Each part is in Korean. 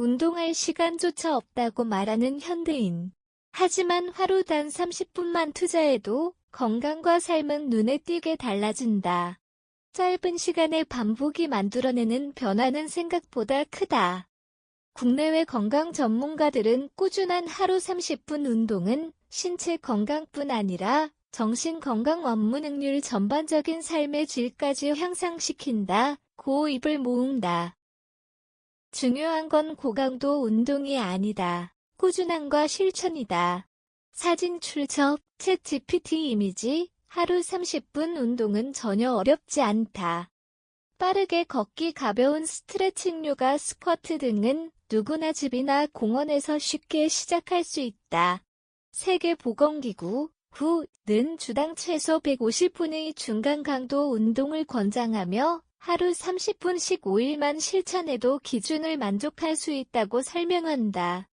운동할 시간조차 없다고 말하는 현대인. 하지만 하루 단 30분만 투자해도 건강과 삶은 눈에 띄게 달라진다. 짧은 시간에 반복이 만들어내는 변화는 생각보다 크다. 국내외 건강 전문가들은 꾸준한 하루 30분 운동은 신체 건강뿐 아니라 정신 건강 업무 능률 전반적인 삶의 질까지 향상시킨다. 고 입을 모은다. 중요한 건 고강도 운동이 아니다. 꾸준함과 실천이다. 사진 출처, 챗 GPT 이미지, 하루 30분 운동은 전혀 어렵지 않다. 빠르게 걷기 가벼운 스트레칭 요가 스쿼트 등은 누구나 집이나 공원에서 쉽게 시작할 수 있다. 세계보건기구, 구,는 주당 최소 150분의 중간 강도 운동을 권장하며 하루 30분씩 5일만 실천해도 기준을 만족할 수 있다고 설명한다.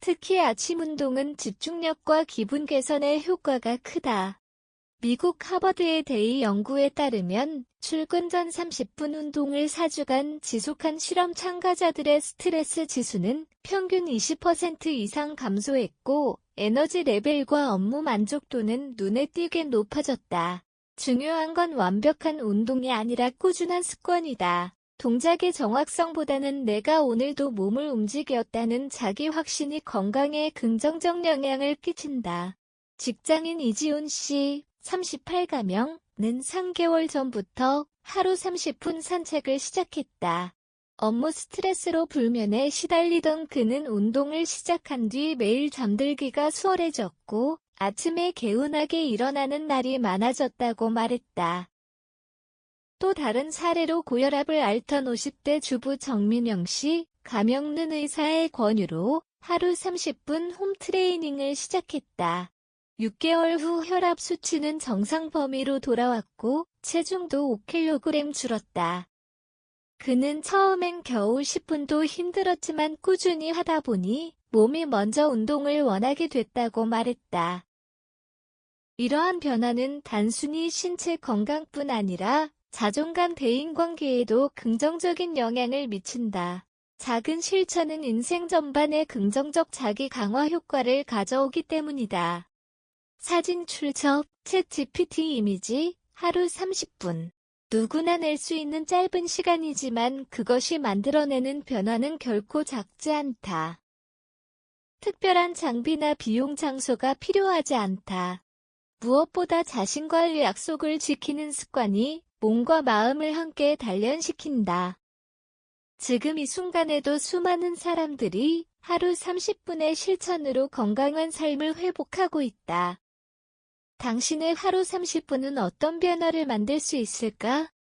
특히 아침 운동은 집중력과 기분 개선에 효과가 크다. 미국 하버드의 데이 연구에 따르면 출근 전 30분 운동을 4주간 지속한 실험 참가자들의 스트레스 지수는 평균 20% 이상 감소했고 에너지 레벨과 업무 만족도는 눈에 띄게 높아졌다. 중요한 건 완벽한 운동이 아니라 꾸준한 습관이다. 동작의 정확성보다는 내가 오늘도 몸을 움직였다는 자기 확신이 건강에 긍정적 영향을 끼친다. 직장인 이지훈 씨, 38가명는 3개월 전부터 하루 30분 산책을 시작했다. 업무 스트레스로 불면에 시달리던 그는 운동을 시작한 뒤 매일 잠들기가 수월해졌고 아침에 개운하게 일어나는 날이 많아졌다고 말했다. 또 다른 사례로 고혈압을 앓던 50대 주부 정민영 씨, 가명는 의사의 권유로 하루 30분 홈트레이닝을 시작했다. 6개월 후 혈압 수치는 정상 범위로 돌아왔고 체중도 5kg 줄었다. 그는 처음엔 겨우 10분도 힘들었지만 꾸준히 하다 보니 몸이 먼저 운동을 원하게 됐다고 말했다. 이러한 변화는 단순히 신체 건강뿐 아니라 자존감 대인관계에도 긍정적인 영향을 미친다. 작은 실천은 인생 전반에 긍정적 자기 강화 효과를 가져오기 때문이다. 사진 출처, 챗 GPT 이미지, 하루 30분. 누구나 낼 수 있는 짧은 시간이지만 그것이 만들어내는 변화는 결코 작지 않다. 특별한 장비나 비용 장소가 필요하지 않다. 무엇보다 자신과의 약속을 지키는 습관이 몸과 마음을 함께 단련시킨다. 지금 이 순간에도 수많은 사람들이 하루 30분의 실천으로 건강한 삶을 회복하고 있다. 당신의 하루 30분은 어떤 변화를 만들 수 있을까?